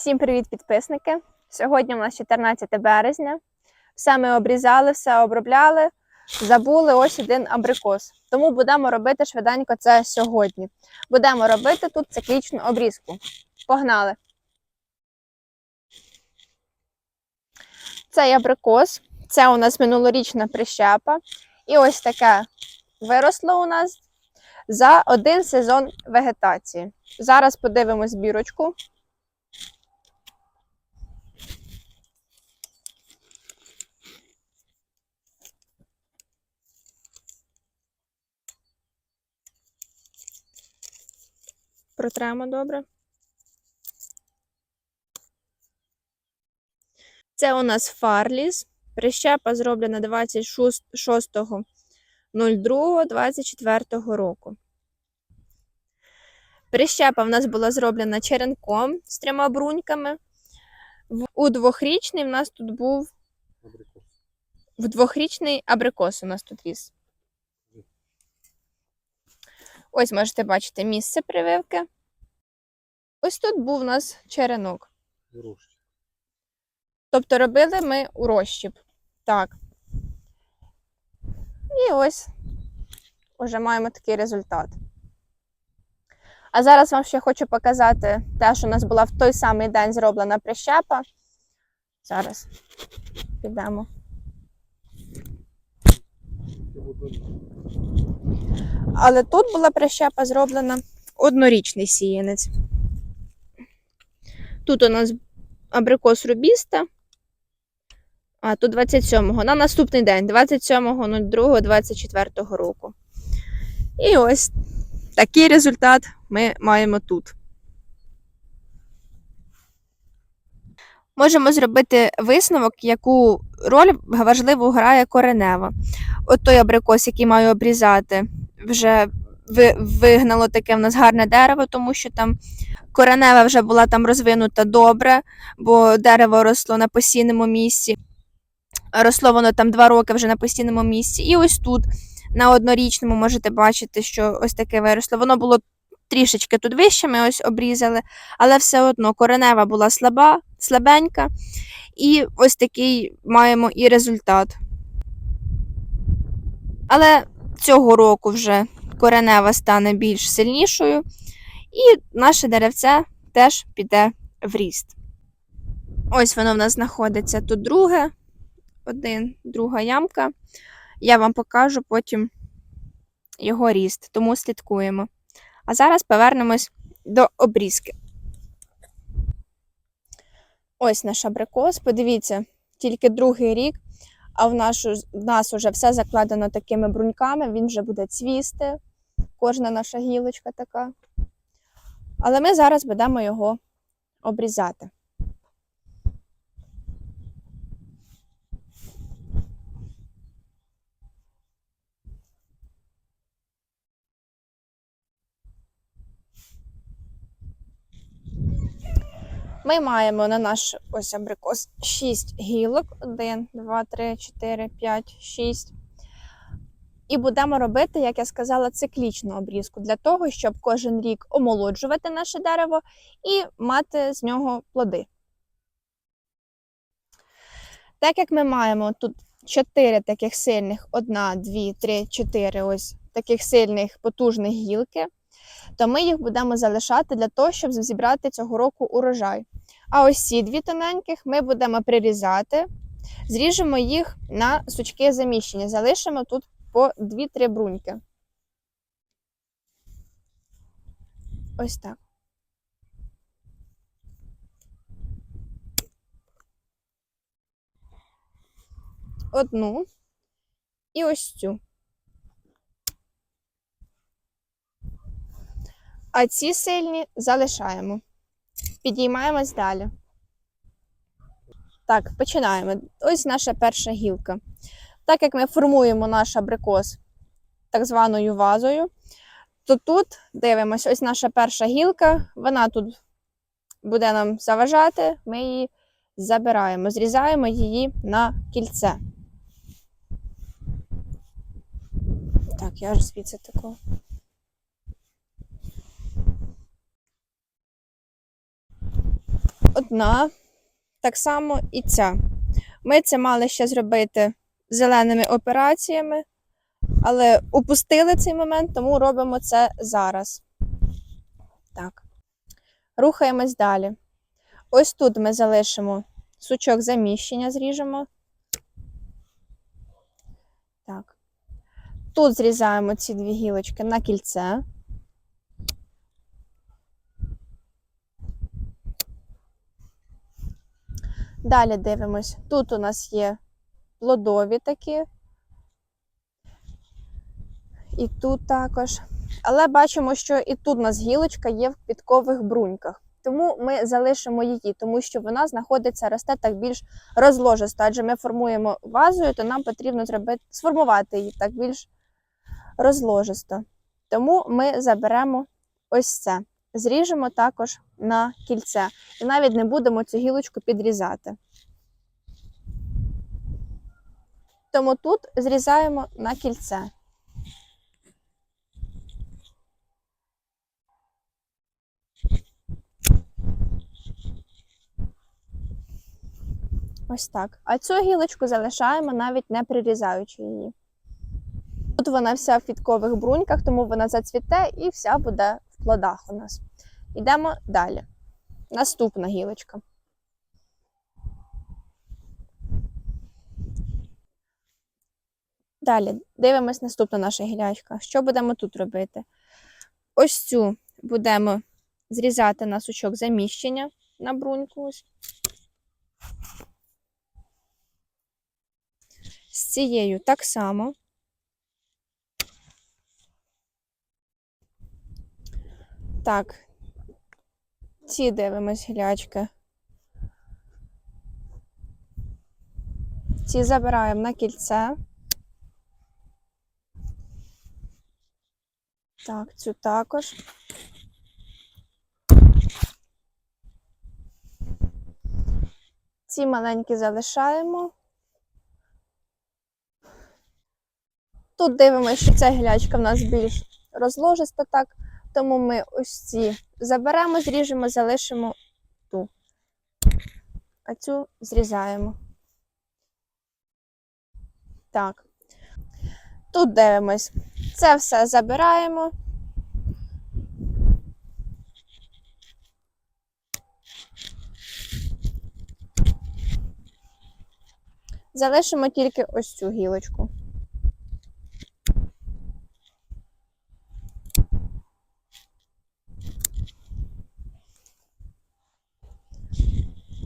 Всім привіт, підписники! Сьогодні у нас 14 березня. Все ми обрізали, все обробляли. Забули ось один абрикос. Тому будемо робити швиденько це сьогодні. Будемо робити тут циклічну обрізку. Погнали! Цей абрикос. Це у нас минулорічна прищепа. І ось таке виросло у нас за один сезон вегетації. Зараз подивимось бірочку. Протремо добре. Це у нас фарліс. Прищепа зроблена 26.02.24 року. Прищепа в нас була зроблена черенком з трьома бруньками. У двохрічний в нас тут був Абрикос. в двохрічний абрикос у нас тут ріс. Ось можете бачити місце прививки. Ось тут був у нас черенок. Тобто робили ми у розщіп. Так. І ось вже маємо такий результат. А зараз вам ще хочу показати те, що у нас була в той самий день зроблена прищепа. Зараз підемо. Але тут була прищепа зроблена однорічний сіянець. Тут у нас абрикос рубіста. А, тут 27-го. На наступний день, 27.02.24 року. І ось такий результат ми маємо тут. Можемо зробити висновок, яку роль важливу грає коренева. От той абрикос, який маю обрізати, вже вигнало таке в нас гарне дерево, тому що там коренева вже була там розвинута добре, бо дерево росло на постійному місці. Росло воно там два роки вже на постійному місці. І ось тут, на однорічному, можете бачити, що ось таке виросло. Воно було трішечки тут вище, ми ось обрізали, але все одно коренева була слаба, слабенька. І ось такий маємо і результат. Але цього року вже коренева стане більш сильнішою, і наше деревце теж піде в ріст. Ось воно в нас знаходиться тут друге, один, друга ямка. Я вам покажу потім його ріст, тому слідкуємо. А зараз повернемось до обрізки. Ось наш абрикос. Подивіться, тільки другий рік, а в, нашу, в нас вже все закладено такими бруньками, він вже буде цвісти. Кожна наша гілочка така. Але ми зараз будемо його обрізати. Ми маємо на наш ось абрикос 6 гілок. 1, 2, 3, 4, 5, 6. І будемо робити, як я сказала, циклічну обрізку для того, щоб кожен рік омолоджувати наше дерево і мати з нього плоди. Так як ми маємо тут 4 таких сильних, 1, 2, 3, 4 ось таких сильних потужних гілки, то ми їх будемо залишати для того, щоб зібрати цього року урожай. А ось ці дві тоненьких ми будемо прирізати, зріжемо їх на сучки заміщення, залишимо тут по 2-3 бруньки. Ось так. Одну і ось цю. А ці сильні залишаємо. Підіймаємось далі. Так, починаємо. Ось наша перша гілка. Так як ми формуємо наш абрикос так званою вазою, то тут дивимося, ось наша перша гілка, вона тут буде нам заважати, ми її забираємо, зрізаємо її на кільце. Так, я ж звідси такого. Одна, так само і ця. Ми це мали ще зробити зеленими операціями, але упустили цей момент, тому робимо це зараз. Так. Рухаємось далі. Ось тут ми залишимо сучок заміщення, зріжемо. Так. Тут зрізаємо ці дві гілочки на кільце. Далі дивимось. Тут у нас є плодові такі. І тут також. Але бачимо, що і тут у нас гілочка є в квіткових бруньках. Тому ми залишимо її, тому що вона знаходиться, росте так більш розложисто. Адже ми формуємо вазою, то нам потрібно зробити, сформувати її так більш розложисто. Тому ми заберемо ось це. Зріжемо також на кільце. І навіть не будемо цю гілочку підрізати. Тому тут зрізаємо на кільце. Ось так. А цю гілочку залишаємо, навіть не прирізаючи її. Тут вона вся в квіткових бруньках, тому вона зацвіте і вся буде плодах у нас. Йдемо далі. Наступна гілочка. Далі дивимось наступна наша гілячка. Що будемо тут робити? Ось цю будемо зрізати на сучок заміщення на бруньку. Ось. З цією так само. Так, ці дивимось гілячки. Ці забираємо на кільце. Так, цю також. Ці маленькі залишаємо. Тут дивимося, що ця гілячка в нас більш розложиста, так, тому ми ось ці заберемо, зріжемо, залишимо ту, а цю зрізаємо. Так. Тут дивимось. Це все забираємо. Залишимо тільки ось цю гілочку.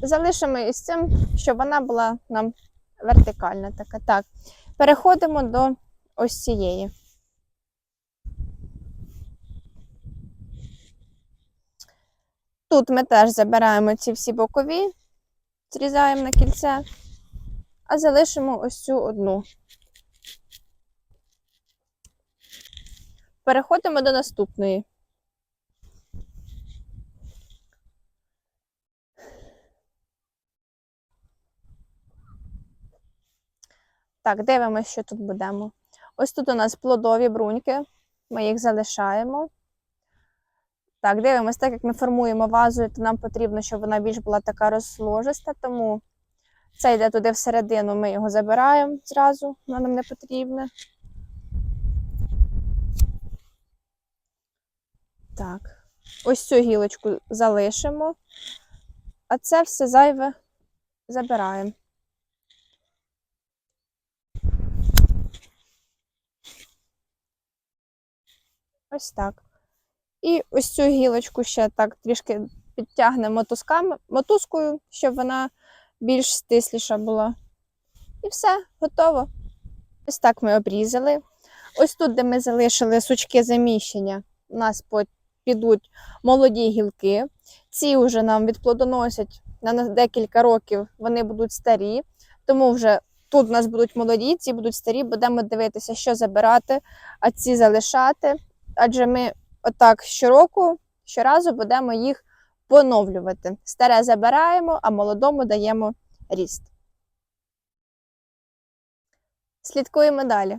Залишимо із цим, щоб вона була нам вертикальна така. Так, переходимо до ось цієї. Тут ми теж забираємо ці всі бокові, зрізаємо на кільце, а залишимо ось цю одну. Переходимо до наступної. Так, дивимося, що тут будемо. Ось тут у нас плодові бруньки, ми їх залишаємо. Так, дивимося, так як ми формуємо вазу, то нам потрібно, щоб вона більш була така розложиста, тому це йде туди всередину, ми його забираємо зразу, воно нам не потрібне. Так, ось цю гілочку залишимо, а це все зайве забираємо. Ось так. І ось цю гілочку ще так трішки підтягнемо мотузками, мотузкою, щоб вона більш стисліша була. І все, готово. Ось так ми обрізали. Ось тут, де ми залишили сучки заміщення, у нас підуть молоді гілки. Ці вже нам відплодоносять на декілька років, вони будуть старі. Тому вже тут у нас будуть молоді, ці будуть старі, будемо дивитися, що забирати, а ці залишати. Адже ми отак щороку, щоразу будемо їх поновлювати. Старе забираємо, а молодому даємо ріст. Слідкуємо далі.